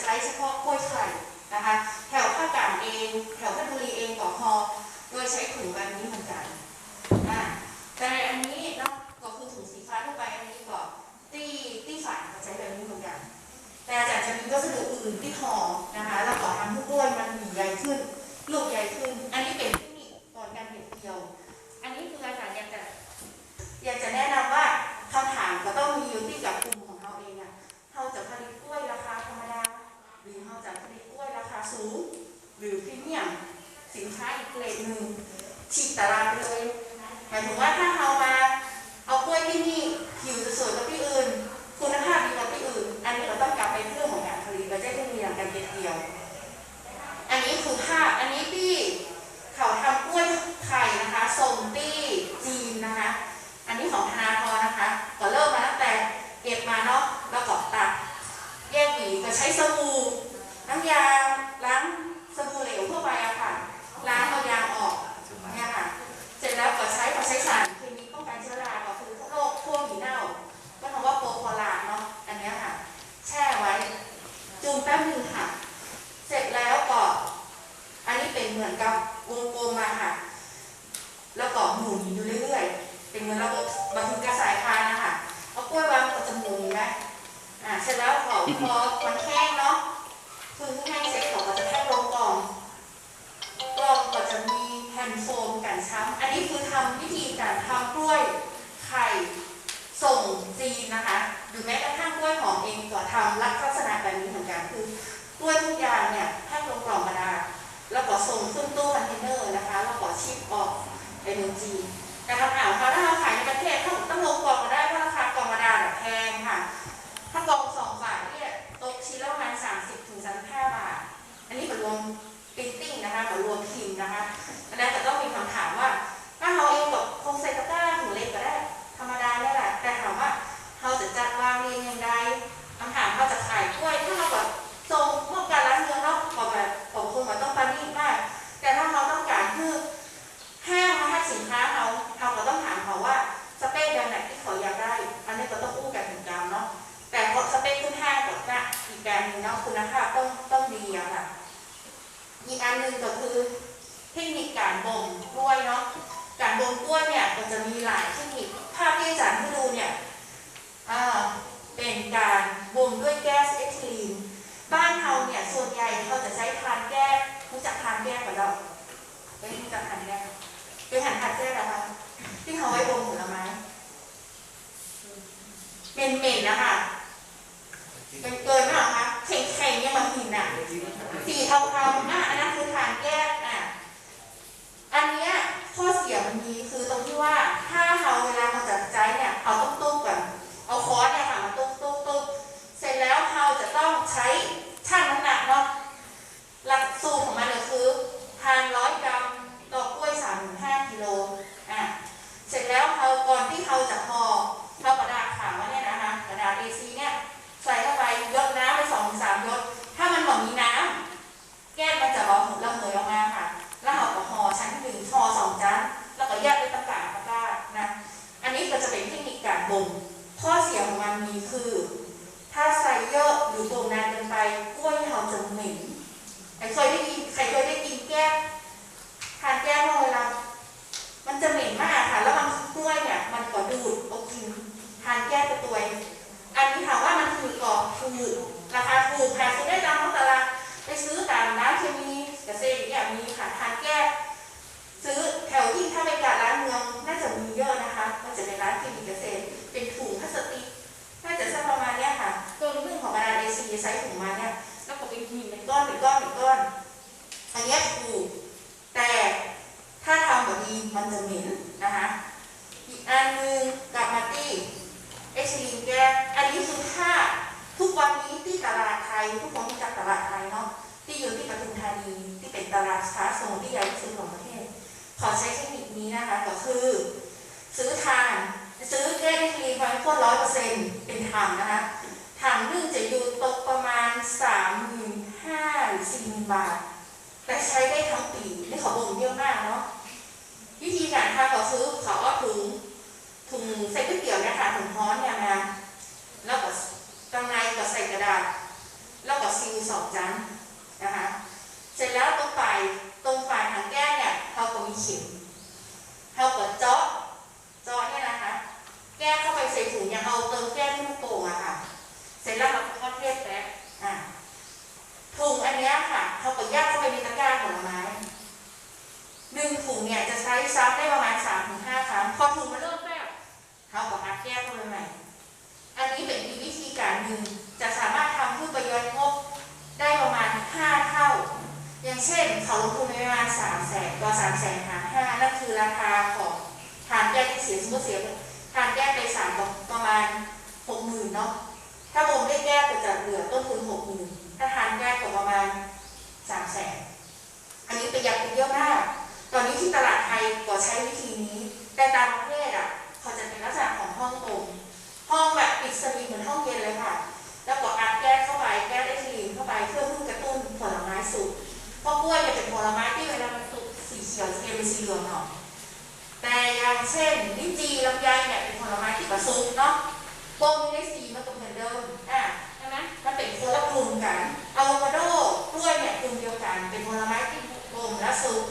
ใช้เฉพาะกล้วยไข่นะคะ แถวภาคกลางเอง แถวพัทบุรีเองต่อฮอโดยใช้ถุงแบบนี้เหมือนกันแต่อันนี้เนาะก็ สินค้าอีกเกรดหนึ่งฉีกตลาดไปเลยหมายถึงว่าถ้าเรามาเอากล้วยที่นี่ผิวจะสวยกว่าที่อื่น คุณภาพดีกว่าที่อื่น อันนี้เราต้องกลับไปเรื่องของการผลิตเราจะได้มีหลักการเก็บเดียว อันนี้คือภาพอันนี้ที่เขาทำกล้วยไข่นะคะส่งที่จีนนะคะ อันนี้ของธนาธรนะคะ ก็เริ่มมาตั้งแต่เก็บมาเนาะแล้วก็ตัดแยกหวีก็ใช้สบู่น้ำยาล้างสบู่เหลวทั่วไปอะค่ะ ล้างเอายางออกเนี่ยค่ะ เสร็จแล้วก็ใช้ก็ใช้สารเคมีป้องกันเชื้อราก็คือโรคพวกหมีเน่า ก็คำว่าโปรโพลาร์เนาะ อันเนี้ยค่ะ แช่ไว้ จุ่มแป๊บหนึงค่ะ เสร็จแล้วก็ อันนี้เป็นเหมือนกับวงกลมมาค่ะ แล้วก็หมุนอยู่เรื่อยๆ เป็นเหมือนระบบบันทึกกระสายพานนะคะเอากล้วยวางก็จะหมุนเห็นไหมอ่าเสร็จแล้วพอพอมันแห้งเนาะคือแห้งเสร็จเขาก็จะแพ็คลงกล่องกล่องก็จะมีแผ่นโฟมกันช้ำอันนี้คือทำวิธีการทำกล้วยไข่ส่งจีนนะคะหรือแม้กระทั่งกล้วยหอมเองก็ทำลักษณะแบบนี้เหมือนกันคือกล้วยทุกอย่างเนี่ยแพ็คลงกล่องมาได้แล้วก็ส่งขึ้นตู้คอนเทนเนอร์นะคะแล้วก็ชิปออกไปเมืองจีนแต่คำถามเขาถ้า นะคะกับรวมพิมพ์นะคะแล้วแต่ต้องมีคำถามว่าถ้าเราเองกับคงใส่ตะกร้าถุงเล็กก็ได้ ธรรมดาได้แหละแต่ถามว่าเราจะจัดวางเรียงยังไงคำถามเราจะขายกล้วยถ้าเราแบบส่งพวกการร้านเมืองเนาะก็แบบผมคงแบบต้องปานีตมาก แต่ถ้าเราต้องการคือห้างมาให้สินค้าเขาเราก็ต้องถามเขาว่าสเปคแบบไหนที่เขาอยากได้ อันนี้ก็ต้องอู้กันถึงกลางเนาะแต่พอสเปคขึ้นห้างกับนะอีกแบบหนึงเนาะคุณภาพต้องต้องดีอะค่ะ อีกอันหนึ่งก็คือเทคนิคการบ่มกล้วยเนาะการบ่มกล้วยเนี่ยมันจะมีหลายเทคนิคภาพที่อาจารย์ให้ดูเนี่ยเป็นการบ่มด้วยแก๊สเอทิลีนบ้านเราเนี่ยส่วนใหญ่เขาจะใช้ทานแก้วรู้จักทานแก้วกับเราไม่รู้จักทานแก้วเป็นหันทานแก้วนะคะที่เขาไว้บ่มผลไม้เหม็นๆนะคะเป็นเกินไหมหรอคะแข็งๆยังมาหินอะสีเทาๆอ้านแก้วอะ อันเนี้ยข้อเสียมันมีคือตรงที่ว่าถ้าเราเวลาเราจัดใจเนี่ยเอาต้มตุ้มก่อนเอาค้อนเนี่ยค่ะมาตุ้มตุ้มตุ้มเสร็จแล้วเราจะ ต้องใช้ชั่งน้ำหนักเนาะหลักสูตรของมันเนี่ยคือทานร้อยกรัมต่อกล้วยสามถึงห้ากิโลอะเสร็จแล้วเราก่อนที่เราจะห่อเรากระดาษขาวเนี่ยนะคะกระดาษ A4 เนี่ยใส่เข้าไปยดน้ำไปสองถึงสามยดถ้ามันหมดมีน้ำแก้มมันจะระเหยระเหยออกมาค่ะ แล้วเราก็ห่อชั้นหนึ่งห่อสองชั้นแล้วก็แยกเป็นตะกร้าตะกร้านะอันนี้ก็จะเป็นเทคนิคการบ่มข้อเสียของมันมีคือ ถ้าใส่เยอะหรือบ่มนานเกินไปกล้วยเราจะเหม็นใครเคยได้กินใครเคยได้กินแก้วทานแก้มเวลามันจะเหม็นมากค่ะ แล้วมันกล้วยเนี่ยมันก็ดูดเอากินทานแก้วตัวเองอันนี้ถามว่ามันคือกรอคือ เป็นหินเป็นก้อนเป็นก้อนเป็นก้อนอันนี้ถูกแต่ถ้าทำแบบนี้มันจะเหม็นนะคะอีกอันหนึงกลับมาที่เอชลินแก้วอันนี้คือถ้าทุกวันนี้ที่ตลาดไทยทุกคนรู้จักตลาดไทยเนาะที่อยู่ที่ปทุมธานีที่เป็นตลาดค้าส่งที่ใหญ่ที่สุดของประเทศ ขอใช้เทคนิคนี้นะคะก็คือ ซื้อทานซื้อแก้ได้ทีพันพวดร้อยเปอร์เซ็นต์เป็นถังนะคะถังนึ่งจะอยู่ตกประมาณสามหมื่นห้าหรือ สี่หมื่นบาท แต่ใช้ได้ทั้งปีนี่เขาบ่งเยอะมากเนาะวิธีการทำก็คือเขาเอาถุงถุงใส่ก๋วยเตี๋ยวเนี่ยค่ะถุงฮ้อนเนี่ยนะแล้วก็ข้างในก็ใส่กระดาษ แล้วก็ซีลสองชั้นนะคะ เสร็จแล้วตรงไปลายถังแก้วเนี่ยเราก็มีเข็มเราก็เจาะเจาะเนี่ยนะคะ แก้วเข้าไปใส่ถุงอย่างเอาเติมแก้วที่มันโป่งอะค่ะ เสร็จแล้วเราก็ทอดเทปแป๊บอะถุงอัน เนี้ยค่ะเราก็ยัดเข้าไปในตะกร้าผลไม้หนึ่งถุงเนี่ยจะใช้ซ้ำได้ประมาณสามถึงห้าครั้งพอถุงมันเริ่มแป๊บเราก็พักแก้วเข้าไปใหม่อันนี้เป็นอีกวิธีการหนึ่งจะสามารถทำเพื่อประหยัดงบได้ประมาณห้าเท่า อย่างเช่นเขาลงทุนไปประมาณสามแสนก็สามแสนหารห้านั่นคือราคาของฐานแก้ที่เสียสมมติเสียฐานแก้ไปสามประมาณ ห้องลมห้องแบบปิดสนิทเหมือนห้องเย็นเลยค่ะ แล้วก็อัดแก๊สเข้าไปแก๊สไอทิลีนเข้าไปเพื่อเพิ่มกระตุ้นผลไม้สุกเพราะกล้วยจะเป็นผลไม้ที่เวลามันสุกสีเขียวจะเป็นสีเหลืองเนาะแต่อย่างเช่นลิ้นจีลำไยเนี่ยเป็นผลไม้ที่ประสุกเนาะปมได้สีมันก็เหมือนเดิมอะใช่ไหมมันเป็นคนละกลุ่มกันอะโวคาโดกล้วยเนี่ยกลุ่มเดียวกัน เป็นผลไม้ที่ปมและสุก